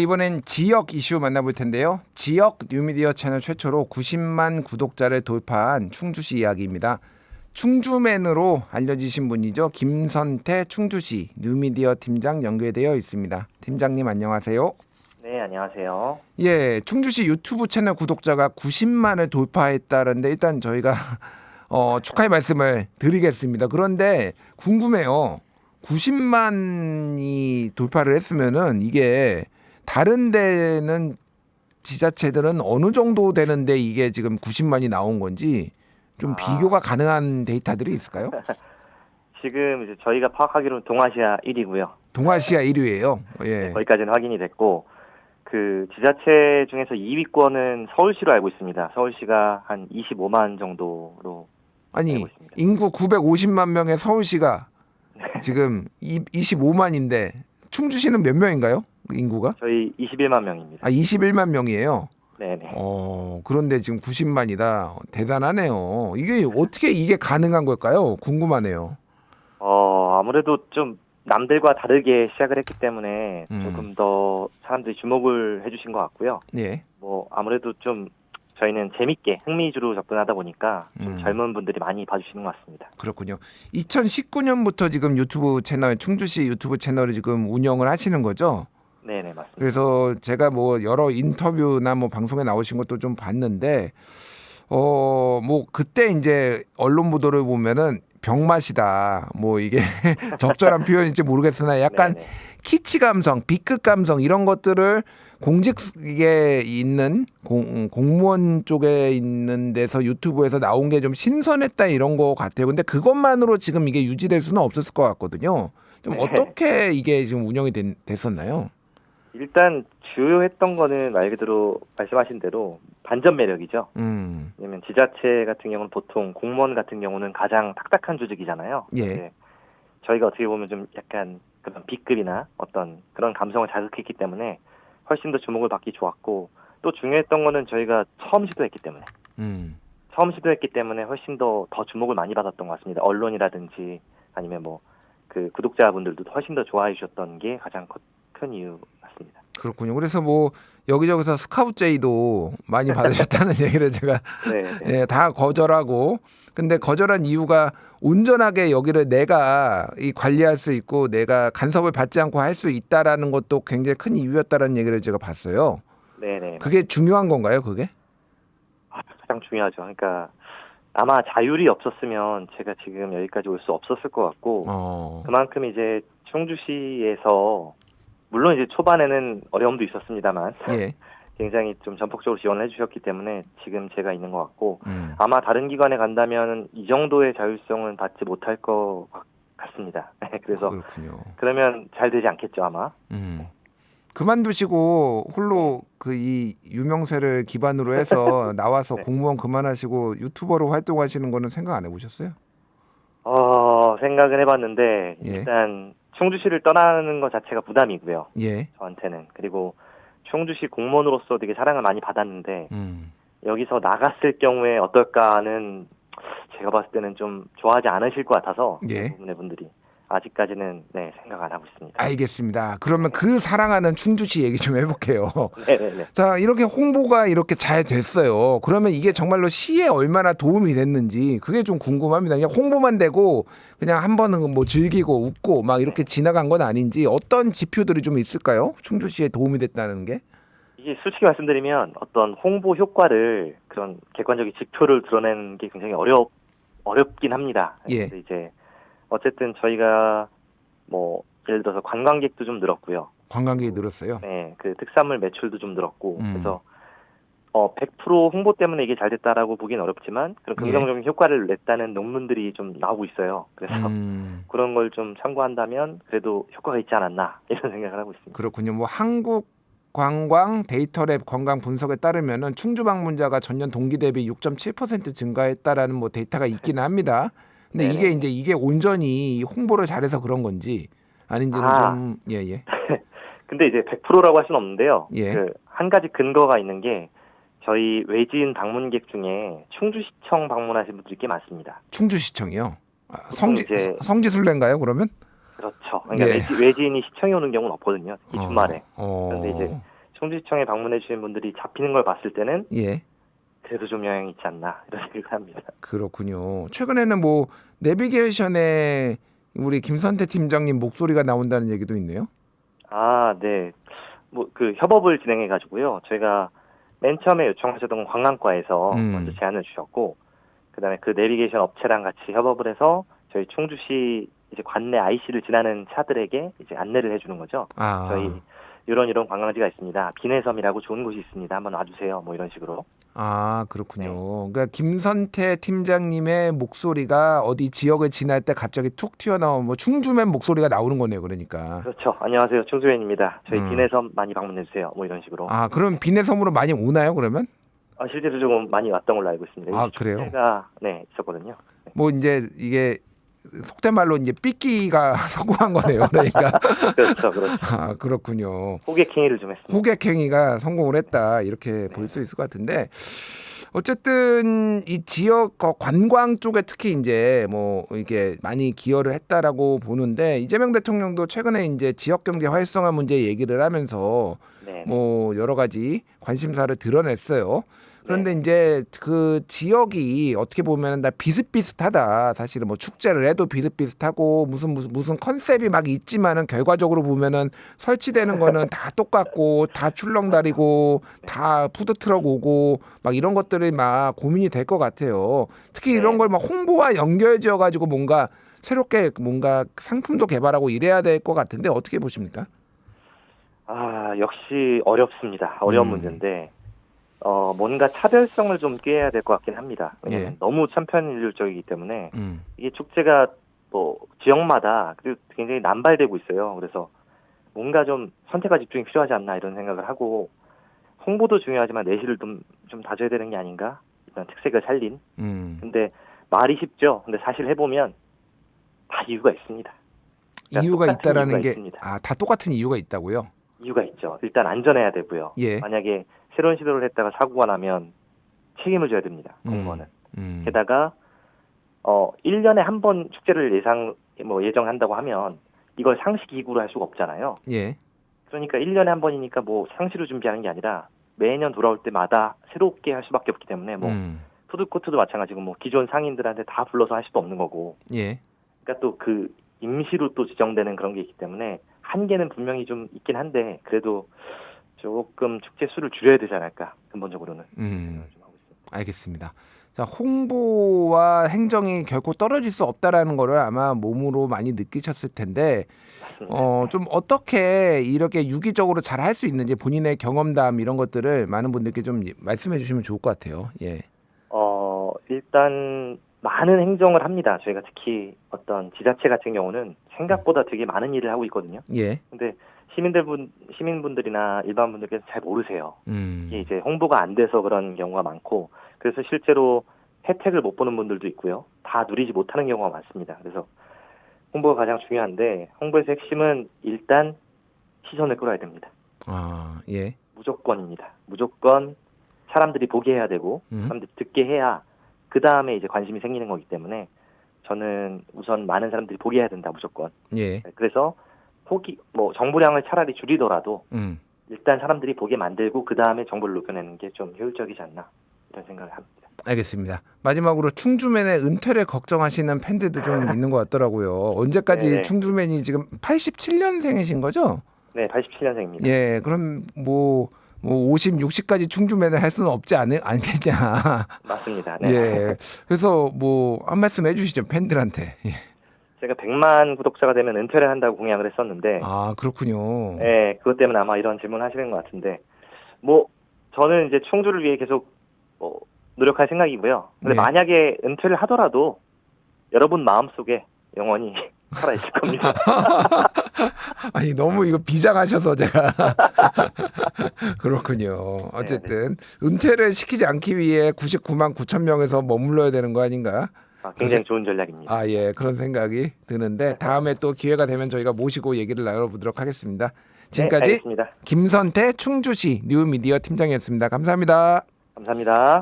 예, 이번엔 지역 이슈 만나볼 텐데요. 지역 뉴미디어 채널 최초로 90만 구독자를 돌파한 충주시 이야기입니다. 충주맨으로 알려지신 분이죠. 김선태 충주시 뉴미디어 팀장 연결되어 있습니다. 팀장님 안녕하세요. 네, 안녕하세요. 예, 충주시 유튜브 채널 구독자가 90만을 돌파했다는데 일단 저희가 어, 축하의 말씀을 드리겠습니다. 그런데 궁금해요. 90만이 돌파를 했으면은 이게 다른 데는 지자체들은 어느 정도 되는데 이게 지금 90만이 나온 건지 좀 아. 비교가 가능한 데이터들이 있을까요? 지금 이제 저희가 파악하기로는 동아시아 1위고요. 동아시아 1위예요. 예. 거기까지는 확인이 됐고 그 지자체 중에서 2위권은 서울시로 알고 있습니다. 서울시가 한 25만 정도로 아니. 인구 950만 명의 서울시가 지금 25만인데 충주시는 몇 명인가요? 그 인구가? 저희 21만 명입니다. 아 21만 명이에요. 네네. 어 그런데 지금 90만이다. 대단하네요. 이게 어떻게 이게 가능한 걸까요? 궁금하네요. 어 아무래도 좀 남들과 다르게 시작을 했기 때문에 음. 조금 더 사람들이 주목을 해주신 것 같고요. 예. 뭐 아무래도 좀 저희는 재밌게 흥미주로 접근하다 보니까 좀 음. 젊은 분들이 많이 봐주시는 것 같습니다. 그렇군요. 2019년부터 지금 유튜브 채널 충주시 유튜브 채널을 지금 운영을 하시는 거죠? 네네 맞습니다. 그래서 제가 뭐 여러 인터뷰나 뭐 방송에 나오신 것도 좀 봤는데 어 뭐 그때 이제 언론 보도를 보면은 병맛이다. 뭐 이게 적절한 표현인지 모르겠으나 약간 네네. 키치 감성, B급 감성 이런 것들을 공직에 있는 공, 공무원 쪽에 있는 데서 유튜브에서 나온 게 좀 신선했다 이런 거 같아요. 근데 그것만으로 지금 이게 유지될 수는 없었을 것 같거든요. 좀 네. 어떻게 이게 지금 운영이 된- 됐었나요? 일단 주요했던 거는 말 그대로 말씀하신 대로 반전 매력이죠. 음, 왜냐면 지자체 같은 경우는 보통 공무원 같은 경우는 가장 딱딱한 조직이잖아요. 예. 저희가 어떻게 보면 좀 약간 그런 B급이나 어떤 그런 감성을 자극했기 때문에 훨씬 더 주목을 받기 좋았고 또 중요했던 거는 저희가 처음 시도했기 때문에 음, 처음 시도했기 때문에 훨씬 더 더 주목을 많이 받았던 것 같습니다. 언론이라든지 아니면 뭐 그 구독자분들도 훨씬 더 좋아해 주셨던 게 가장 커- 큰 이유 같습니다. 그렇군요. 그래서 뭐 여기저기서 스카우트 제의도 많이 받으셨다는 얘기를 제가 네. 네. 예, 다 거절하고 근데 거절한 이유가 온전하게 여기를 내가 이 관리할 수 있고 내가 간섭을 받지 않고 할 수 있다라는 것도 굉장히 큰 이유였다라는 얘기를 제가 봤어요. 네네. 그게 중요한 건가요, 그게? 아, 가장 중요하죠. 그러니까 아마 자율이 없었으면 제가 지금 여기까지 올 수 없었을 것 같고 어. 그만큼 이제 충주시에서 물론 이제 초반에는 어려움도 있었습니다만 예. 굉장히 좀 전폭적으로 지원을 해주셨기 때문에 지금 제가 있는 것 같고 음. 아마 다른 기관에 간다면 이 정도의 자율성은 받지 못할 것 같- 같습니다. 그래서 그렇군요. 그러면 잘 되지 않겠죠 아마. 음. 그만두시고 홀로 그 이 유명세를 기반으로 해서 나와서 네. 공무원 그만하시고 유튜버로 활동하시는 거는 생각 안 해보셨어요? 어 생각은 해봤는데 예. 일단 충주시를 떠나는 것 자체가 부담이고요. 예. 저한테는 그리고 충주시 공무원으로서 되게 사랑을 많이 받았는데 음. 여기서 나갔을 경우에 어떨까는 제가 봤을 때는 좀 좋아하지 않으실 것 같아서 예. 대부분의 분들이 아직까지는 네 생각 안 하고 있습니다. 알겠습니다. 그러면 그 사랑하는 충주시 얘기 좀 해볼게요. 네네네. 자 이렇게 홍보가 이렇게 잘 됐어요. 그러면 이게 정말로 시에 얼마나 도움이 됐는지 그게 좀 궁금합니다. 그냥 홍보만 되고 그냥 한 번은 뭐 즐기고 웃고 막 이렇게 지나간 건 아닌지 어떤 지표들이 좀 있을까요? 충주시에 도움이 됐다는 게? 이게 솔직히 말씀드리면 어떤 홍보 효과를 그런 객관적인 지표를 드러내는 게 굉장히 어렵 어렵긴 합니다. 예. 그래서 이제 어쨌든 저희가 뭐 예를 들어서 관광객도 좀 늘었고요. 관광객이 늘었어요. 네, 그 특산물 매출도 좀 늘었고 음. 그래서 어 100% 홍보 때문에 이게 잘 됐다라고 보기는 어렵지만 그런 예. 긍정적인 효과를 냈다는 논문들이 좀 나오고 있어요. 그래서 음, 그런 걸 좀 참고한다면 그래도 효과가 있지 않았나 이런 생각을 하고 있습니다. 그렇군요. 뭐 한국 관광 데이터랩 관광 분석에 따르면은 충주 방문자가 전년 동기 대비 6.7% 증가했다라는 뭐 데이터가 있기는 합니다. 근데 네네. 이게 이제 이게 온전히 이 홍보를 잘해서 그런 건지 아닌지는 아. 좀 예예. 근데 이제 100%라고 할 수는 없는데요. 예. 그 한 가지 근거가 있는 게 저희 외지인 방문객 중에 충주시청 방문하신 분들이 꽤 많습니다. 충주시청이요. 아, 성지 이제- 성지순례인가요? 그러면? 그렇죠. 그러니까 예. 외지, 외지인이 시청에 오는 경우는 없거든요. 이 주말에. 어, 그런데 이제 충주시청에 방문해 주신 분들이 잡히는 걸 봤을 때는 예. 그래도 좀 영향이 있지 않나 이런 생각을 합니다. 그렇군요. 최근에는 뭐 내비게이션에 우리 김선태 팀장님 목소리가 나온다는 얘기도 있네요. 아, 네. 뭐 그 협업을 진행해 가지고요. 저희가 맨 처음에 요청하셨던 관광과에서 음. 먼저 제안을 주셨고 그다음에 그 내비게이션 업체랑 같이 협업을 해서 저희 충주시 이제 관내 IC를 지나는 차들에게 이제 안내를 해주는 거죠. 아. 저희 이런 이런 관광지가 있습니다. 비내섬이라고 좋은 곳이 있습니다. 한번 와주세요. 뭐 이런 식으로. 아 그렇군요. 네. 그러니까 김선태 팀장님의 목소리가 어디 지역을 지날 때 갑자기 툭 튀어나온 뭐 충주맨 목소리가 나오는 거네요. 그러니까. 그렇죠. 안녕하세요. 충주현입니다. 저희 음. 비내섬 많이 방문해 주세요. 뭐 이런 식으로. 아 그럼 비내섬으로 많이 오나요? 그러면? 아, 실제로 조금 많이 왔던 걸로 알고 있습니다. 아, 그래요? 축제가 네 있었거든요. 뭐 이제 이게 속된 말로 이제 삐끼가 성공한 거네요. 그러니까 그렇죠, 그렇죠. 아 그렇군요. 호객 행위를 좀 했습니다. 호객행위가 성공을 했다 이렇게 볼수 있을 것 같은데 어쨌든 이 지역 거- 관광 쪽에 특히 이제 뭐 이게 많이 기여를 했다라고 보는데 이재명 대통령도 최근에 이제 지역 경제 활성화 문제 얘기를 하면서 네. 뭐 여러 가지 관심사를 드러냈어요. 그런데 네. 이제 그 지역이 어떻게 보면 다 비슷비슷하다. 사실은 뭐 축제를 해도 비슷비슷하고 무슨 무슨 무슨 컨셉이 막 있지만은 결과적으로 보면은 설치되는 거는 다 똑같고 다 출렁다리고 다 푸드트럭 오고 막 이런 것들이 막 고민이 될 것 같아요. 특히 이런 네. 걸막 홍보와 연결지어 가지고 뭔가 새롭게 뭔가 상품도 개발하고 이래야 될 것 같은데 어떻게 보십니까? 아 역시 어렵습니다. 어려운 음. 문제인데 어 뭔가 차별성을 좀 꾀해야 될 것 같긴 합니다. 예. 너무 천편일률적이기 때문에 음. 이게 축제가 뭐 지역마다 그리고 굉장히 남발되고 있어요. 그래서 뭔가 좀 선택과 집중이 필요하지 않나 이런 생각을 하고 홍보도 중요하지만 내실을 좀, 좀 다져야 되는 게 아닌가 이런 특색을 살린 음. 근데 말이 쉽죠. 근데 사실 해보면 다 이유가 있습니다. 그러니까 이유가 있다라는 이유가 게 있습니다. 아다 똑같은 이유가 있다고요? 이유가 있죠. 일단 안전해야 되고요. 예. 만약에 새로운 시도를 했다가 사고가 나면 책임을 져야 됩니다. 음. 공무원은. 음. 게다가 어 1년에 한 번 축제를 예상 뭐 예정한다고 하면 이걸 상시 기구로 할 수가 없잖아요. 예. 그러니까 1년에 한 번이니까 뭐 상시로 준비하는 게 아니라 매년 돌아올 때마다 새롭게 할 수밖에 없기 때문에 뭐 음. 푸드 코트도 마찬가지고 뭐 기존 상인들한테 다 불러서 할 수도 없는 거고 예. 그러니까 또 그 임시로 또 지정되는 그런 게 있기 때문에 한계는 분명히 좀 있긴 한데 그래도 조금 축제 수를 줄여야 되지 않을까 근본적으로는 음. 알겠습니다. 자, 홍보와 행정이 결코 떨어질 수 없다라는 거를 아마 몸으로 많이 느끼셨을 텐데. 어, 좀 어떻게 이렇게 유기적으로 잘 할 수 있는지 본인의 경험담 이런 것들을 많은 분들께 좀 말씀해 주시면 좋을 것 같아요. 예. 어 일단 많은 행정을 합니다. 저희가 특히 어떤 지자체 같은 경우는 생각보다 되게 많은 일을 하고 있거든요. 예. 근데 시민들 분 시민분들이나 일반 분들께서 잘 모르세요. 음. 이게 이제 홍보가 안 돼서 그런 경우가 많고 그래서 실제로 혜택을 못 보는 분들도 있고요. 다 누리지 못하는 경우가 많습니다. 그래서 홍보가 가장 중요한데 홍보에서 핵심은 일단 시선을 끌어야 됩니다. 아, 예. 무조건입니다. 무조건 사람들이 보게 해야 되고 음. 사람들이 듣게 해야 그 다음에 이제 관심이 생기는 거기 때문에 저는 우선 많은 사람들이 보게 해야 된다 무조건. 예. 그래서 호기 뭐 정보량을 차라리 줄이더라도 음. 일단 사람들이 보게 만들고 그 다음에 정보를 녹여내는 게 좀 효율적이지 않나 이런 생각을 합니다. 알겠습니다. 마지막으로 충주맨의 은퇴를 걱정하시는 팬들도 좀 있는 것 같더라고요. 언제까지 네. 충주맨이 지금 87년생이신 거죠? 네, 87년생입니다. 예, 그럼 뭐, 뭐 50, 60까지 충주맨을 할 수는 없지 않, 않겠냐. 맞습니다. 네. 예. 그래서 뭐 한 말씀 해주시죠 팬들한테. 예. 제가 100만 구독자가 되면 은퇴를 한다고 공약을 했었는데, 아 그렇군요. 네, 그것 때문에 아마 이런 질문 하시는 것 같은데, 뭐 저는 이제 충주를 위해 계속 뭐 노력할 생각이고요. 근데 네. 만약에 은퇴를 하더라도 여러분 마음 속에 영원히 살아 있을 겁니다. 아니 너무 이거 비장하셔서 제가 그렇군요. 어쨌든 은퇴를 시키지 않기 위해 99만 9천 명에서 머물러야 되는 거 아닌가? 아, 굉장히 좋은 전략입니다. 아 예 그런 생각이 드는데 다음에 또 기회가 되면 저희가 모시고 얘기를 나눠보도록 하겠습니다. 네, 지금까지 알겠습니다. 김선태 충주시 뉴미디어 팀장이었습니다. 감사합니다. 감사합니다.